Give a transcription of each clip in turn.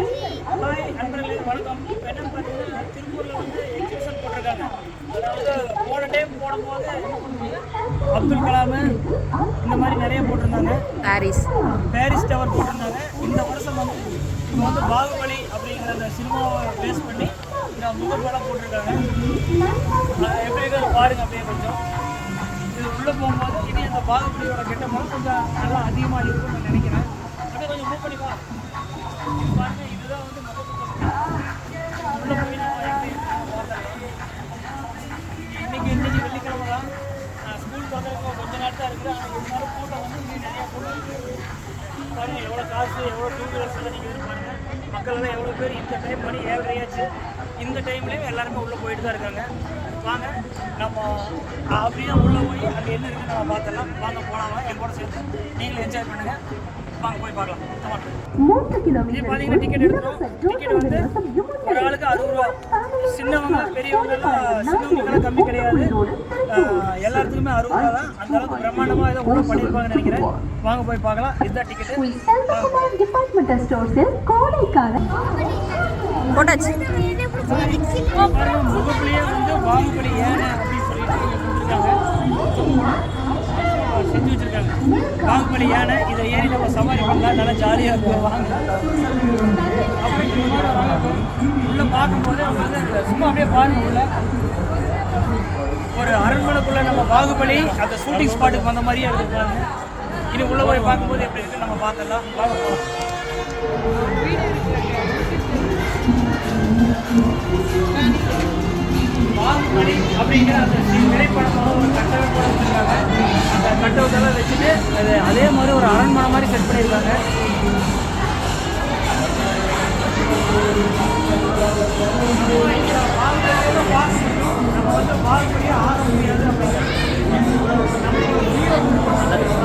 Hi நண்பர்களே வணக்கம். இப்போ என்னன்னு பார்த்தீங்கன்னா திருப்பூரில் வந்து எக்ஸிபிஷன் போட்டிருக்காங்க. அதாவது போன டைம் போடும்போது அப்துல் கலாம் இந்த மாதிரி நிறைய போட்டிருந்தாங்க. பாரிஸ். பாரிஸ் டவர் போட்டிருந்தாங்க. இந்த வருஷம் வந்து இப்போ வந்து பாகுபலி அப்படிங்கிற அந்த சினிமாவை பேஸ் பண்ணி இந்த முகப்படம் போட்டிருக்காங்க. எப்படி இருக்கிறது பாருங்க அப்படியே கொஞ்சம். இது உள்ளே போகும்போது இனி அந்த பாகுபலியோட கெட்ட படம் கொஞ்சம் நல்லா அதிகமாக இருக்கும்னு நான் நினைக்கிறேன். அப்படியே கொஞ்சம் மூவ் பண்ணி வா. பாருங்க. எவ்வளோ காசு எவ்வளோ டூ வீலர்ஸ் எல்லாம் நீங்கள் எல்லாம் எவ்வளோ பேர் இந்த டைம் மணி ஏழரையாச்சு. இந்த டைம்லேயும் எல்லாருமே உள்ளே போயிட்டு தான் இருக்காங்க. வாங்க நம்ம அப்படியே உள்ளே போய் அங்கே என்ன இருக்குன்னு நம்ம பார்த்துடலாம். வாங்க போகலாம் என் கூட சேர்த்து நீங்களும் என்ஜாய் பண்ணுங்கள் வாங்க போய் பார்க்கலாம். இது பார்த்தீங்கன்னா டிக்கெட் எடுக்கிறோம் டிக்கெட் வந்து ஒரு ஆளுக்கு அறுபது ரூபா. சின்னவங்க பெரியவங்க சின்னவங்களுக்கெல்லாம் கம்மி கிடையாது. எல்லாத்துக்குமே அறுபது ரூபா தான். அந்த அளவுக்கு பிரம்மாண்டமாக ஏதோ உள்ள பண்ணியிருப்பாங்கன்னு நினைக்கிறேன். வாங்க போய் பார்க்கலாம். இதுதான் டிக்கெட்டு முகப்புலேயே வந்து பாகுபலி ஏனை அப்படின்னு சொல்லிட்டு செஞ்சு வச்சிருக்காங்க. பாகுபலி யானை இதை ஏறி நம்ம சவாரி பண்ணலாம். நல்லா ஜாலியாக இருக்கும். வாங்க. அப்படி உள்ள பார்க்கும்போது அவங்க வந்து சும்மா அப்படியே பாருங்க உள்ள. பாகுபலி அந்த ஷூட்டிங் ஸ்பாட்டுக்கு வந்த மாதிரியே இருக்கு பாருங்க. இனி உள்ள போய் பார்க்கும்போது எப்படி இருக்கு நம்ம பார்த்தலாம் வாங்க போகலாம் பாகுபலி அப்படிங்கிற அந்த திரைப்படத்தோட ஒரு கட்டளை வச்சுருக்காங்க. அந்த கட்டவுட்டெல்லாம் வச்சுட்டு அது அதே மாதிரி ஒரு அரண்மனை மாதிரி செட் பண்ணியிருக்காங்க. நம்ம வந்து பாகுபலியே ஆட முடியாது அப்படிங்கிறது Спасибо.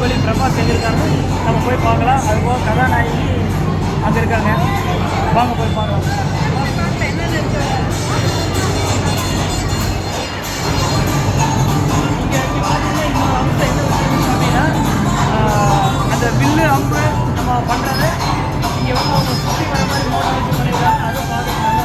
பாகுபலி பிரபாஸ் எங்கே இருக்காங்க நம்ம போய் பார்க்கலாம். அதுபோக கதாநாயகி அங்கே இருக்காங்க. வாங்க போய் பார்க்கலாம். இங்க அப்படின்னா அந்த வில்லு அம்பு நம்ம பண்ணுறது இங்கே வந்து அவங்க சுற்றி வர மாதிரி மோட்டர் பார்த்துருக்காங்க